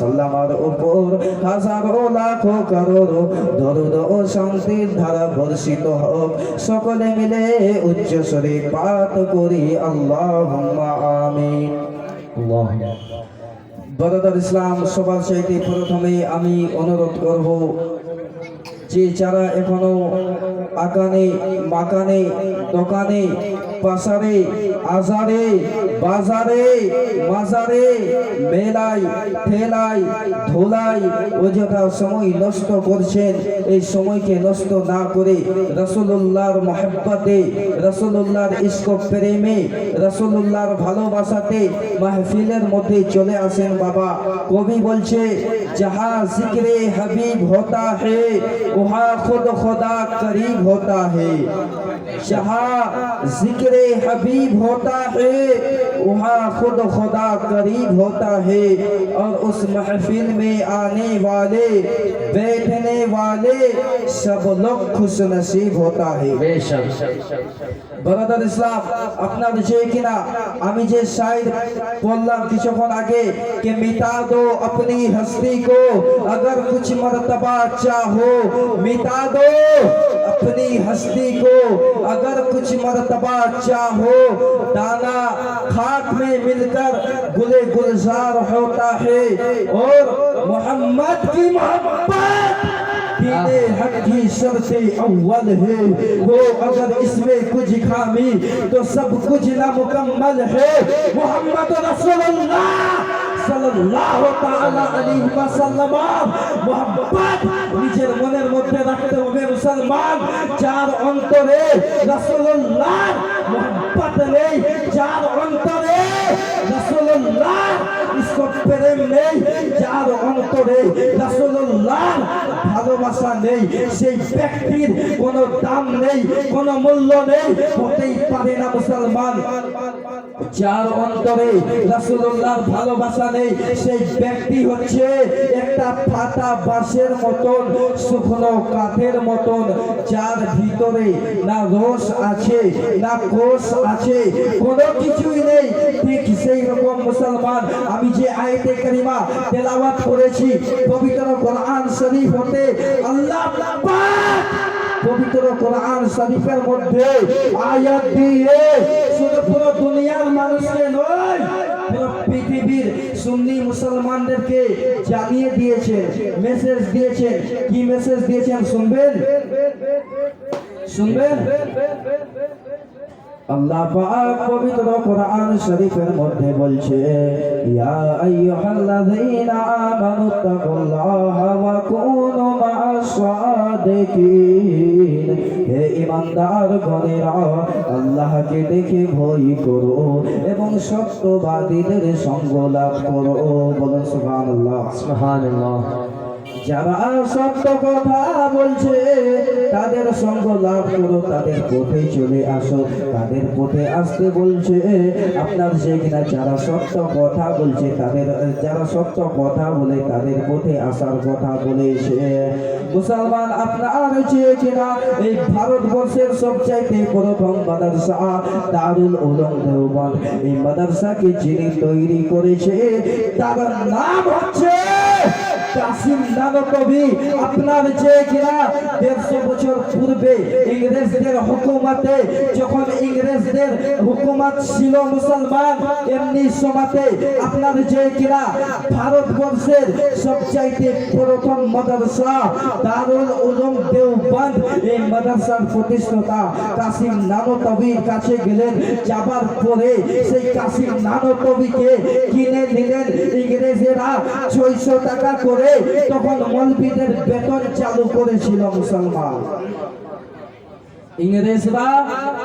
সাল্লামার উপর হাজারো লাখো করোড় দরুদ ও শান্তির ধারা বর্ষিত হোক। সকলে মিলে উচ্চ স্বরে পাঠ করি আল্লাহ আমিন। বরদার ইসলাম সবার চাইতে প্রথমে আমি অনুরোধ করব যে যারা এখনও আকানে মাকানে দোকানে পাশারে আজারে, বাজারে, মাজারে মেলাই ঠেলায় ধোলাই অযথা সময় নষ্ট করছেন, এই সময়কে নষ্ট না করে রসুল্লাহর মহব্বতে রসুল্লাহর ইস্ক প্রেমে রসুল্লাহর ভালোবাসাতে মাহফিলের মধ্যে চলে আসেন বাবা। কবি বলছে, যাহা জিক্রে হাবিব হতা হে, উহা খুদ খোদা করিব হতা হে। जहाँ जिक्र हबीब होता है वहाँ खुद खुदा करीब होता है और उस महफिल में आने वाले बैठने वाले सब लोग खुश नसीब होता है বরাদার ইসলাম আপনার যে কিনা আমি যে শায়র বললাম কিছুক্ষণ আগে कि मिटा दो अपनी हस्ती को अगर कुछ मर्तबा चाहो मिटा दो अपनी हस्ती को अगर कुछ मर्तबा चाहो दाना खाक में मिलकर गुले गुलजार होता है और मोहम्मद की मोहब्बत दीने हक की शर्ते अव्वल है वो अगर इसमें कुछ खामी तो सब कुछ नामुकम्मल है मोहम्मद रसूलुल्लाह সাল্লাল্লাহু তাআলা আলাইহি ওয়াসাল্লাম মোহাম্মদ নিজের মনের মধ্যে রাখতে হবে মুসলমান যার অন্তরে রাসূলুল্লাহ মোহাম্মদ নেই, যার অন্তরে রাসূলুল্লাহ ইসকো প্রেম নেই ভালোবাসা নেই, সেই কোনো দাম নেই, কোনো মূল্য নেই, হতেই পারে না মুসলমান। যার অন্তরে রাসূলুল্লাহর ভালোবাসা নেই, সেই ব্যক্তি হচ্ছে একটা ফাটা বাঁশের মতন, শুকনো কাঠের মতন, যার ভিতরে না রস আছে, না কোষ আছে, কোনো কিছুই নেই। ঠিক সেই রকম মুসলমান, আমি যে আয়াতে কারিমা তেলাওয়াত করেছি, পবিত্র কোরআন শরীফ হতে আল্লাহ পবিত্র কোরআন শরীফের মধ্যে আয়াত দিয়ে শুধু পুরো দুনিয়ার মানুষকে নয় পৃথিবীর সুন্নি মুসলমানদেরকে জানিয়ে মেসেজ দিয়েছে। কি মেসেজ দিয়েছেন শুনবেন? শুনবেন? আল্লাহ পাক পবিত্র কোরআন শরীফের মধ্যে বলছে, ইয়া আইয়ুহাল্লাযীনা আমানু ওয়া কুনু মা'আস সাদিকিন বনেরা আল্লাহকে দেখে ভয় করো এবং সত্যবাদীদের সঙ্গ লাভ করো। বলুন সুবহানাল্লাহ। সুবহানাল্লাহ। যারা সত্য কথা বলছে, তাদের সঙ্গ লাভ করো, তাদের পথে চলে আসো, তাদের পথে আসতে বলছে, আপনার যে কিনা যারা সত্য কথা বলছে, তাদের, যারা সত্য কথা বলে, তাদের পথে আসার কথা বলেছে। মুসলমান, আপনার যে কিনা এই ভারতবর্ষের সবচাইতে প্রথম মাদ্রাসা, দারুল উলুম দেওবন্দ, এই মাদ্রাসাকে যিনি তৈরি করেছে, তার নাম হচ্ছে কাসিম নানকবি আপনার যে কিনা দেড়শো বছর পূর্বে ইংরেজদের হুকুমতে, যখন ইংরেজদের হুকুমত ছিল মুসলমান, এমনি সময়তে আপনার যে কিনা ভারতবর্ষের সবচাইতে প্রথম মাদ্রাসা দারুল উলুম দেওবন্দ, এই মাদ্রাসার প্রতিষ্ঠাতা কাসিম নানকবির কাছে গেলেন, যাবার পরে সেই কাসিম নানকবিকে কিনে নিলেন ইংরেজেরা ছয়শো টাকা করে তখন মলবিদের বেতন চালু করেছিল মুসলমান। ইংরেজরা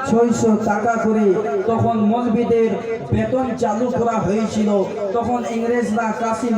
ছয়শো টাকা করে তখন মলবিদের বেতন চালু করা হয়েছিল। তখন ইংরেজরা কাশি